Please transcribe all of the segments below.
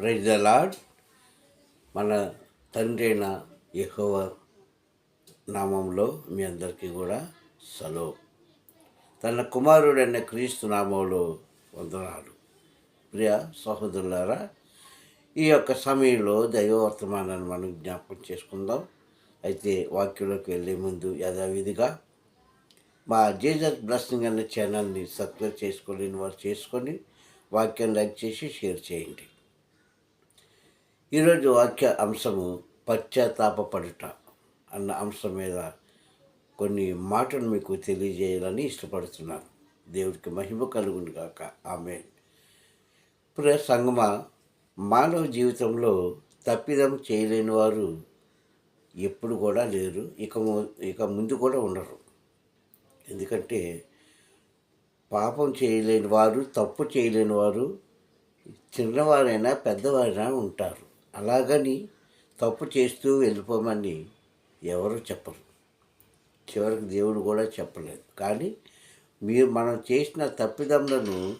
Praise the lord మన తండ్రి అయిన యహోవ నామంలో మీ అందరికీ కూడా సలో. తన కుమారుడైన క్రీస్తు నామంలో వందనాలు. ప్రియ సహోదరులారా ఈ యొక్క సమయంలో దైవవర్తమానాన్ని మనం జ్ఞాపకం చేసుకుందాం. అయితే వాక్యంలోకి వెళ్ళే ముందు యథావిధిగా మా జీజస్ బ్లెస్సింగ్ అనే ఛానల్ని సబ్స్క్రైబ్ చేసుకోలేని వారు చేసుకొని వాక్యం లైక్ చేసి షేర్ చేయండి. ఈరోజు వాక్య అంశము పశ్చాత్తాపడుట అన్న అంశం మీద కొన్ని మాటలు మీకు తెలియజేయాలని ఇష్టపడుతున్నాను. దేవుడికి మహిమ కలుగును గాక. ఆమె ఇప్పుడు సంగమ మానవ జీవితంలో తప్పిదం చేయలేని వారు ఎప్పుడు కూడా లేరు. ఇక ము- ఇక ముందు కూడా ఉండరు. ఎందుకంటే పాపం చేయలేని వారు తప్పు చేయలేని వారు చిన్నవారైనా పెద్దవారైనా ఉంటారు. అలాగని తప్పు చేస్తూ వెళ్ళిపోమని ఎవరు చెప్పరు. చివరికి దేవుడు కూడా చెప్పలేదు. కానీ మీరు మనం చేసిన తప్పిదములను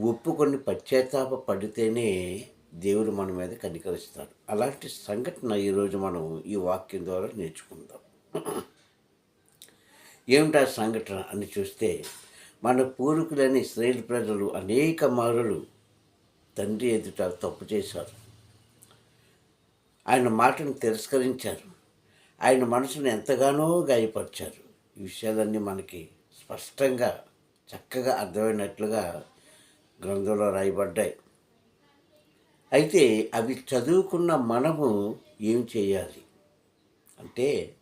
ఒప్పుకొని పశ్చాత్తాప పడితేనే దేవుడు మన మీద కనికరిస్తాడు. అలాంటి సంఘటన ఈరోజు మనం ఈ వాక్యం ద్వారా నేర్చుకుందాం. ఏమిటా సంఘటన అని చూస్తే మన పూర్వీకులని ఇస్రాయేల్ ప్రజలు అనేక మారులు తండ్రి ఎదుట తప్పు చేశారు. ఆయన మాటను తిరస్కరించారు. ఆయన మనసును ఎంతగానో గాయపరిచారు. ఈ విషయాలన్నీ మనకి స్పష్టంగా చక్కగా అర్థమైనట్లుగా గ్రంథంలో రాయబడ్డాయి. అయితే అవి చదువుకున్న మనము ఏం చేయాలి? అంటే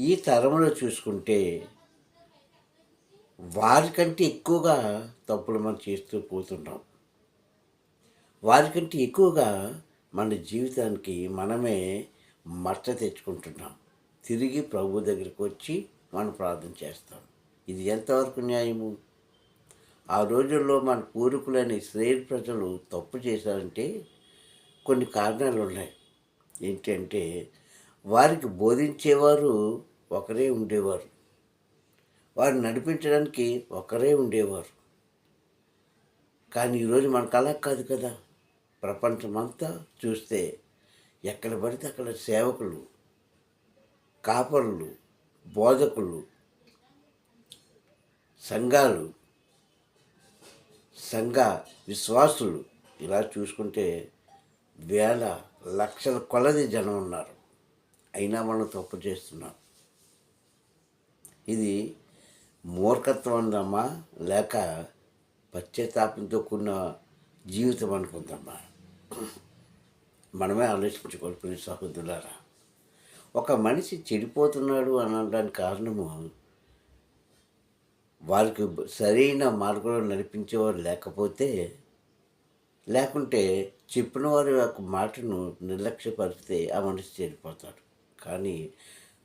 ఈ తరంలో చూసుకుంటే వారికంటే ఎక్కువగా తప్పులు మనం చేస్తూ పోతున్నాం. వారికంటే ఎక్కువగా మన జీవితానికి మనమే మచ్చ తెచ్చుకుంటున్నాం. తిరిగి ప్రభు దగ్గరికి వచ్చి మనం ప్రార్థన చేస్తాం. ఇది ఎంతవరకు న్యాయము? ఆ రోజుల్లో మన పూర్వీకులైన ఇస్రాయేల్ ప్రజలు తప్పు చేశారంటే కొన్ని కారణాలు ఉన్నాయి. ఏంటంటే వారికి బోధించేవారు ఒకరే ఉండేవారు. వారిని నడిపించడానికి ఒకరే ఉండేవారు. కానీ ఈరోజు మనకు అలా కాదు కదా. ప్రపంచమంతా చూస్తే ఎక్కడ పడితే అక్కడ సేవకులు కాపరులు బోధకులు సంఘాలు సంఘ విశ్వాసులు ఇలా చూసుకుంటే వేల లక్షల కొలది జనం ఉన్నారు. అయినా మనం తప్పు చేస్తున్నాం ఇది మూర్ఖత్వం ఉందమ్మా లేక పశ్చాత్తాపంతో కూడిన జీవితం అనుకుందమ్మా మనమే ఆలోచించుకోవాలి సహోదరులారా ఒక మనిషి చెడిపోతున్నాడు అనడానికి కారణము వారికి సరైన మార్గంలో నడిపించేవారు లేకపోతే లేకుంటే చెప్పిన వారి యొక్క మాటను నిర్లక్ష్యపరిస్తే ఆ మనిషి చెడిపోతాడు. కానీ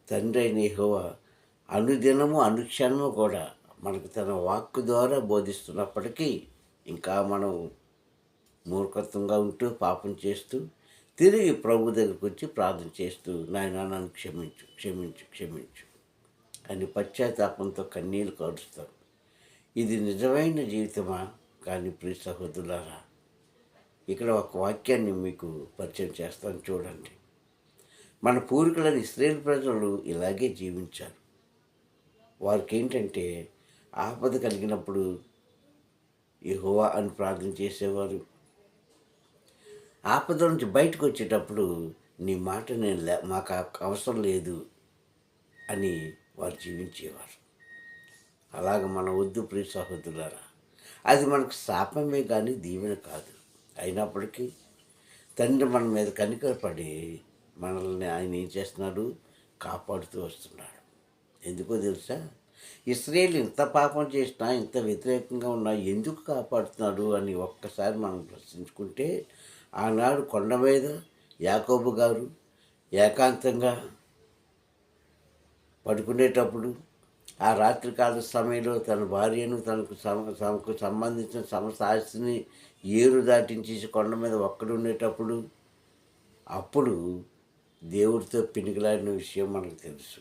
తండ్రి అయిన యెహోవా అనుదినము అనుక్షణము కూడా మనకు తన వాక్కు ద్వారా బోధిస్తున్నప్పటికీ ఇంకా మనం మూర్ఖత్వంగా ఉంటూ పాపం చేస్తూ తిరిగి ప్రభు దగ్గరికి వచ్చి ప్రార్థన చేస్తూ నాయన నన్ను క్షమించు క్షమించు క్షమించు. అని పశ్చాత్తాపంతో కన్నీళ్ళు కారుస్తాం ఇది నిజమైన జీవితమా? కానీ ప్రియ సహోదరులారా ఇక్కడ ఒక వాక్యాన్ని మీకు పరిచయం చేస్తాను చూడండి. మన పూర్వీకులని ఇస్రాయేల్ ప్రజలు ఇలాగే జీవించారు. వారికి ఏంటంటే ఆపద కలిగినప్పుడు యెహోవా అని ప్రార్థన చేసేవారు. ఆపద నుంచి బయటకు వచ్చేటప్పుడు నీ మాట నేను లే మాకు అవసరం లేదు అని వారు జీవించేవారు. అలాగ మన వద్దు ప్రియ సహోదరులారా అది మనకు శాపమే కానీ దీవెన కాదు. అయినప్పటికీ తండ్రి మన మీద కనికరపడి మనల్ని ఆయన ఏం చేస్తున్నాడు? కాపాడుతూ వస్తున్నాడు. ఎందుకో తెలుసా? ఇస్రాయేల్ ఇంత పాపం చేసినా ఇంత వ్యతిరేకంగా ఉన్నా ఎందుకు కాపాడుతున్నాడు అని ఒక్కసారి మనం ప్రశ్నించుకుంటే ఆనాడు కొండ మీద యాకోబు గారు ఏకాంతంగా పడుకునేటప్పుడు ఆ రాత్రికాల సమయంలో తన భార్యను తనకు సమ తనకు సంబంధించిన సమస్త ఆస్తిని ఏరు దాటించేసి కొండ మీద ఒక్కడు ఉండేటప్పుడు అప్పుడు దేవుడితో పెనుగులాడిన విషయం మనకు తెలుసు.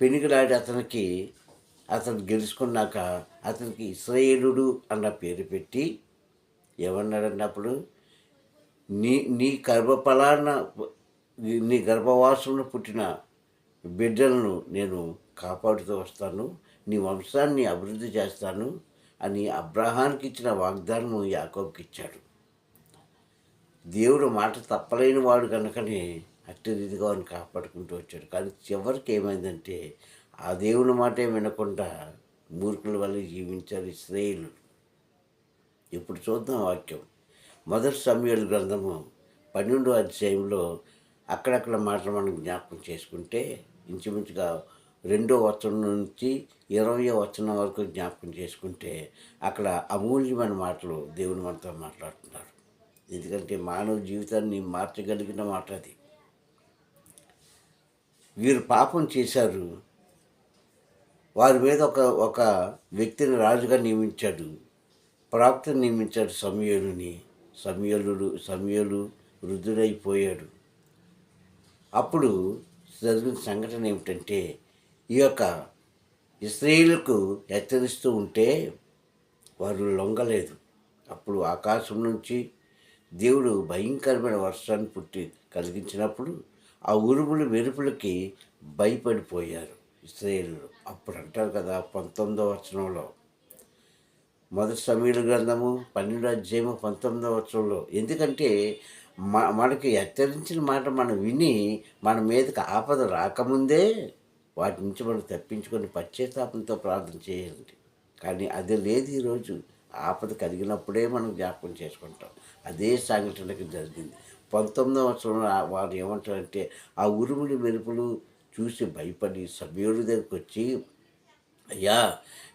పెనుగులాడి అతనికి అతను గెలుచుకున్నాక అతనికి ఇస్రాయేలుడు అన్న పేరు పెట్టి ఏమన్నాడన్నప్పుడు నీ నీ గర్భఫలాన నీ గర్భవాసంలో పుట్టిన బిడ్డలను నేను కాపాడుతూ వస్తాను. నీ వంశాన్ని అభివృద్ధి చేస్తాను అని అబ్రహానికి ఇచ్చిన వాగ్దానం యాకోబ్కి ఇచ్చాడు. దేవుడు మాట తప్పలేని వాడు కనుకనే అత్యధిగా వాడిని కాపాడుకుంటూ వచ్చాడు. కానీ చివరికి ఏమైందంటే ఆ దేవుని మాటే వినకుండా మూర్ఖుల వల్ల జీవించారు ఇస్రాయేలు ఇప్పుడు చూద్దాం వాక్యం. మొదటి సమయాల గ్రంథము పన్నెండో అధ్యాయంలో అక్కడక్కడ మాటలు మనం జ్ఞాపకం చేసుకుంటే ఇంచుమించుగా రెండో వచనం నుంచి ఇరవయో వచనం వరకు జ్ఞాపకం చేసుకుంటే అక్కడ అమూల్యమైన మాటలు దేవుని మనతో మాట్లాడుతున్నారు. ఎందుకంటే మానవ జీవితాన్ని మార్చగలిగిన మాట అది. వీరు పాపం చేశారు. వారి మీద ఒక ఒక వ్యక్తిని రాజుగా నియమించాడు. ప్రాప్తిని నియమించాడు సమయంలోని. సమయలుడు సమయలు వృద్ధుడైపోయాడు. అప్పుడు జరిగిన సంఘటన ఏమిటంటే ఈ యొక్క ఇస్రాయేలుకు హెచ్చరిస్తూ ఉంటే వారు లొంగలేదు. అప్పుడు ఆకాశం నుంచి దేవుడు భయంకరమైన వర్షాన్ని పుట్టి కలిగించినప్పుడు ఆ ఉరుములు మెరుపులకి భయపడిపోయారు ఇస్రాయేలు అప్పుడు అంటారు కదా పంతొమ్మిదవ వచనంలో మొదటి సమీల గ్రంథము పన్నెండు అధ్యాయము పంతొమ్మిదవ వచనంలో. ఎందుకంటే మ మనకి హెచ్చరించిన మాట మనం విని మన మీదకి ఆపద రాకముందే వాటి నుంచి మనం తప్పించుకొని పశ్చాత్తాపంతో ప్రార్థన చేయాలి కానీ అది లేదు ఈరోజు ఆపద కలిగినప్పుడే మనం జ్ఞాపకం చేసుకుంటాం. అదే సంఘటనకి జరిగింది. పంతొమ్మిదవ సంవత్సరంలో వారు ఏమంటారంటే ఆ ఉరుములు మెరుపులు చూసి భయపడి సభ్యుడి దగ్గరికి వచ్చి అయ్యా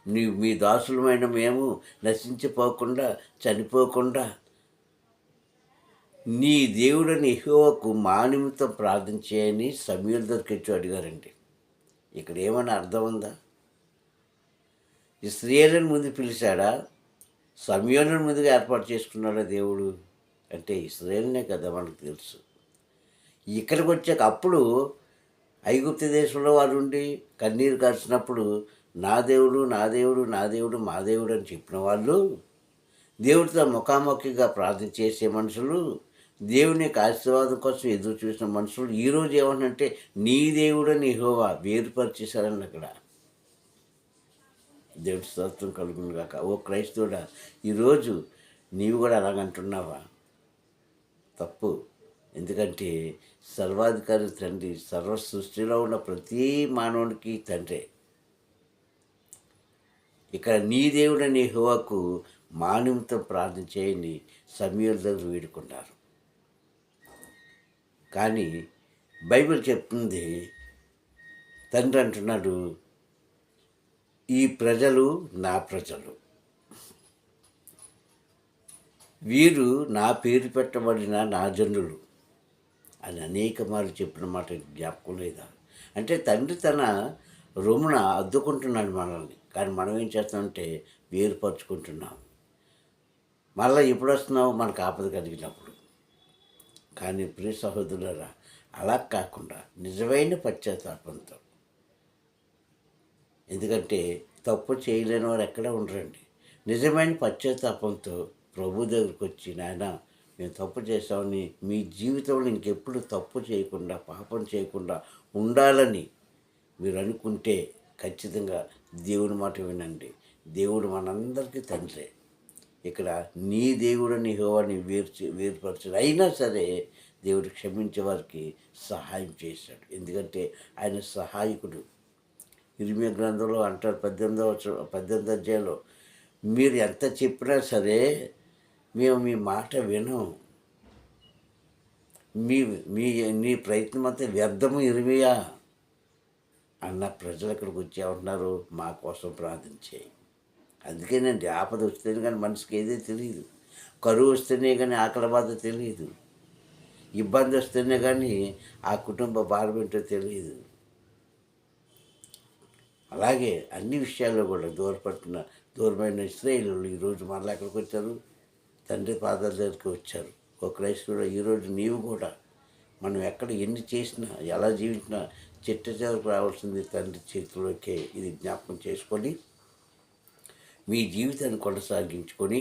నీ మీ దాసులమైన మేము నశించిపోకుండా చనిపోకుండా. నీ దేవుడని యెహోవాకు మా నిమిత్తం ప్రార్థన సమీర్ దగ్గరికి అడిగారండి. ఇక్కడ ఏమైనా అర్థం ఉందా? ఇస్రాయేలుని ముందు పిలిచాడా? సమయోలను ముందుగా ఏర్పాటు చేసుకున్నాడా దేవుడు? అంటే ఇస్రాయేల్నే కదా మనకు తెలుసు. ఇక్కడికి వచ్చాక అప్పుడు ఐగుప్త దేశంలో వారు ఉండి కన్నీరు కార్చినప్పుడు నా దేవుడు నా దేవుడు నా దేవుడు మా దేవుడు అని చెప్పిన వాళ్ళు దేవుడితో ముఖాముఖిగా ప్రార్థన చేసే మనుషులు దేవుని యొక్క ఆశీర్వాదం కోసం ఎదురు చూసిన మనుషులు ఈరోజు ఏమంటే నీ దేవుడని హోవా వేరుపరిచేశారని అక్కడ. దేవుడి స్తోత్రం కలుగును కాక ఓ క్రైస్తవుడా ఈరోజు నీవు కూడా అలాగంటున్నావా? తప్పు. ఎందుకంటే సర్వాధికారి తండ్రి సర్వ సృష్టిలో ఉన్న ప్రతి మానవునికి తండ్రే. ఇక్కడ నీ దేవుడని హోవాకు మా నిమిత్తం ప్రార్థన చేయని సమయాల దగ్గర వేడుకున్నారు కానీ బైబిల్ చెప్తుంది తండ్రి అంటున్నాడు ఈ ప్రజలు నా ప్రజలు. వీరు నా పేరు పెట్టబడిన నా జనులు అని అనేక మార్లు చెప్పిన మాట జ్ఞాపకం లేదా? అంటే తండ్రి తన రొమ్మున అద్దుకుంటున్నాడు మనల్ని. కానీ మనం ఏం చేస్తామంటే వేరుపరుచుకుంటున్నాం మళ్ళీ ఎప్పుడు వస్తున్నావు మనకు ఆపద కలిగినప్పుడు. కానీ ప్రియ సహోదరులరా అలా కాకుండా నిజమైన పశ్చాత్తాపంతో. ఎందుకంటే తప్పు చేయలేని వారు ఎక్కడ ఉండరండి. నిజమైన పశ్చాత్తాపంతో ప్రభు దగ్గరికి వచ్చి నాయన మేము తప్పు చేసామని మీ జీవితంలో ఇంకెప్పుడు తప్పు చేయకుండా పాపం చేయకుండా ఉండాలని మీరు అనుకుంటే ఖచ్చితంగా దేవుని మాట వినండి. దేవుడు మనందరికీ తండ్రే. ఇక్కడ నీ దేవుడు నీ హోవాని వేర్చి వేరుపరచాడు. అయినా సరే దేవుడు క్షమించే వారికి సహాయం చేశాడు. ఎందుకంటే ఆయన సహాయకుడు. ఇరిమి గ్రంథంలో అంటారు పద్దెనిమిదవ పద్దెనిమిది అధ్యాయంలో మీరు ఎంత చెప్పినా సరే మేము మీ మాట వినం మీ మీ నీ ప్రయత్నం అంతా వ్యర్థము ఇరిమియా. అన్న ప్రజలు ఇక్కడికి వచ్చేమంటున్నారు మా కోసం ప్రార్థించాయి అందుకేనండి ఆపద వస్తేనే కానీ మనిషికి ఏదే తెలియదు కరువు వస్తేనే కానీ ఆకలి బాధ తెలియదు ఇబ్బంది వస్తేనే కానీ ఆ కుటుంబ భారం ఏంటో తెలియదు అలాగే అన్ని విషయాల్లో కూడా దూరపడుతున్న దూరమైన ఇస్రాయిలు ఈరోజు మళ్ళీ ఎక్కడికి వచ్చారు? తండ్రి పాదాల దగ్గరికి వచ్చారు. ఒక క్రైస్తవుడు ఈరోజు నీవు కూడా మనం ఎక్కడ ఎన్ని చేసినా ఎలా జీవించినా చిట్ట చివరికి రావాల్సింది తండ్రి చేతిలోకే ఇది జ్ఞాపకం చేసుకొని మీ జీవితాన్ని కొనసాగించుకొని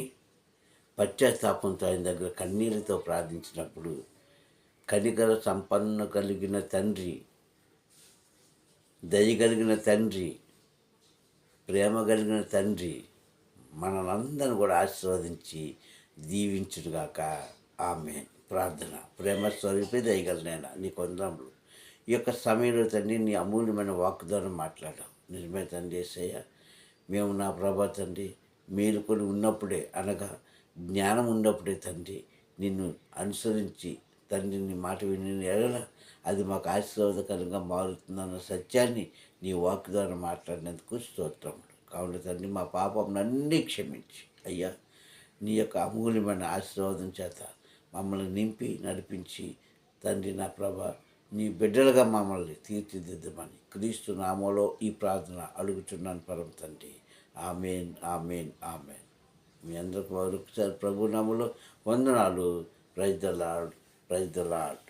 పశ్చాత్తాపంతో ఆయన దగ్గర కన్నీళ్ళతో ప్రార్థించినప్పుడు కనికర సంపన్న కలిగిన తండ్రి దయ కలిగిన తండ్రి ప్రేమ కలిగిన తండ్రి మనలందరిని కూడా ఆశీర్వదించి దీవించుడుగాక ఆమె ప్రార్థన. ప్రేమ స్వరూపే దయగలనైనా నీ కొందరములు ఈ యొక్క సమయంలో తండ్రి నీ అమూల్యమైన వాక్కుదానం మాట్లాడాం నిజమే తండ్రి ఏసయ్య. మేము నా ప్రభా తండ్రి మేలుకొని ఉన్నప్పుడే అనగా జ్ఞానం ఉన్నప్పుడే తండ్రి నిన్ను అనుసరించి తండ్రి నీ మాట విని ఎడల అది మాకు ఆశీర్వాదకరంగా మారుతుందన్న సత్యాన్ని నీ వాక్ ద్వారా మాట్లాడినందుకు స్తోత్రం. కావున తండ్రి మా పాపం అన్నీ క్షమించి. అయ్యా నీ యొక్క అమూల్యమైన ఆశీర్వాదం చేత మమ్మల్ని నింపి నడిపించి తండ్రి నా ప్రభా నీ బిడ్డలుగా మమ్మల్ని తీర్చిదిద్దమని క్రీస్తు నామలో ఈ ప్రార్థన అడుగుతున్నాను పరం తండ్రి. Amen amen amen. మీ అందరికి మరొకసారి ప్రభు నామంలో వందనాలు. Praise the Lord praise the Lord